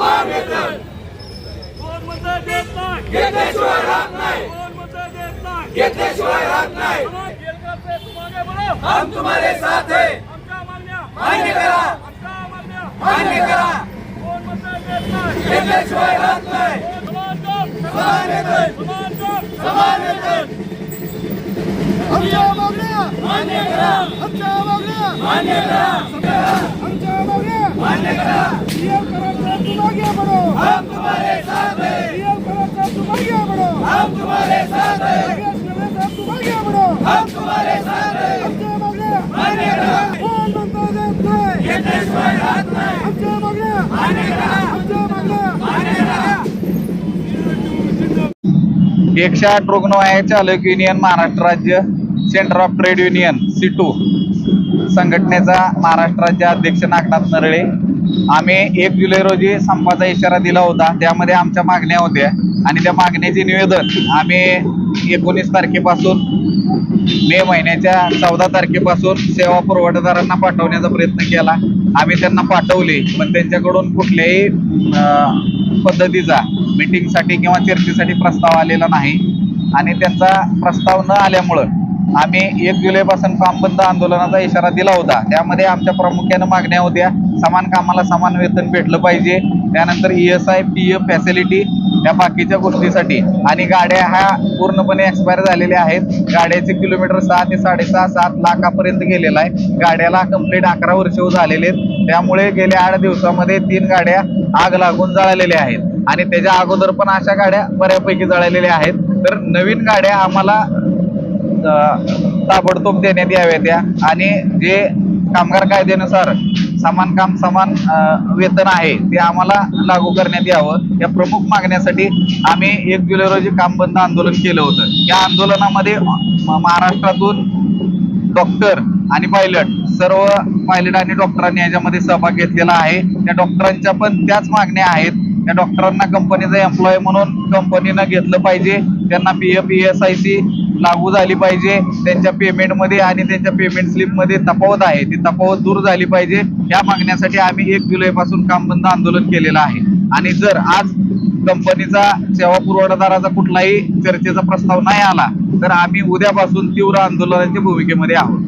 पवार घेतात कोण मत देत नाही घेतल्याशिवाय राहत नाही कोण मत देत नाही घेतल्याशिवाय राहत नाही हम तुम्हारे साथ है मान्य करा मान्य करा घेतल्याशिवाय राहत नाही समान समान मान्य करा मान्य करा. एकशे आठ रुग्णवाहिका चालक युनियन महाराष्ट्र राज्य centre of trade union CITU संघटनेचा महाराष्ट्र राज्य अध्यक्ष नागनाथ नरळे. आम्ही एक जुलै रोजी संपाचा इशारा दिला होता. त्यामध्ये आमच्या मागण्या होत्या. आणि त्या मागण्याचे निवेदन आम्ही एकोणीस तारखेपासून मे महिन्याच्या चौदा तारखेपासून सेवा पुरवठादारांना पाठवण्याचा प्रयत्न केला. आम्ही त्यांना पाठवले पण त्यांच्याकडून कुठल्याही अं, पद्धतीचा मीटिंगसाठी किंवा चर्चेसाठी प्रस्ताव आलेला नाही. आणि त्यांचा प्रस्ताव न आल्यामुळं आम्ही एक जुलैपासून काम बंद आंदोलनाचा इशारा दिला होता. त्यामध्ये आमच्या प्रामुख्यानं मागण्या होत्या. समान कामाला समान वेतन भेटलं पाहिजे. त्यानंतर E S I P F facility या बाकीच्या गोष्टीसाठी. आणि गाड्या ह्या पूर्णपणे एक्सपायर झालेल्या आहेत. गाड्याचे किलोमीटर सहा ते साडेसहा सात लाखापर्यंत गेलेला आहे. गाड्याला कंप्लीट अकरा वर्ष झालेले आहेत. त्यामुळे गेल्या आठ दिवसामध्ये तीन गाड्या आग लागून जळालेल्या आहेत. आणि त्याच्या अगोदर पण अशा गाड्या बऱ्यापैकी जळालेल्या आहेत. तर नवीन गाड्या आम्हाला ताबडतोब देण्यात याव्या त्या. आणि जे कामगार कायद्यानुसार समान काम समान वेतन आहे ते आम्हाला लागू करण्यात यावं. या प्रमुख मागण्यासाठी आम्ही एक जुलै रोजी काम बंद आंदोलन केलं होतं. या आंदोलनामध्ये महाराष्ट्रातून डॉक्टर आणि पायलट सर्व पायलट आणि डॉक्टरांनी याच्यामध्ये सहभाग घेतलेला आहे. त्या डॉक्टरांच्या पण त्याच मागण्या आहेत. त्या डॉक्टरांना कंपनीचा एम्प्लॉय म्हणून कंपनीनं घेतलं पाहिजे. त्यांना P F E S I C लागू झाली पाहिजे. त्यांच्या पेमेंटमध्ये आणि त्यांच्या पेमेंट स्लिपमध्ये तफावत आहे. ती तफावत दूर झाली पाहिजे. या मागण्यासाठी आम्ही एक जुलैपासून काम बंद आंदोलन केलेलं आहे. आणि जर आज कंपनीचा सेवा पुरवठादाराचा कुठलाही चर्चेचा प्रस्ताव नाही आला तर आम्ही उद्यापासून तीव्र आंदोलनाच्या भूमिकेमध्ये आहोत.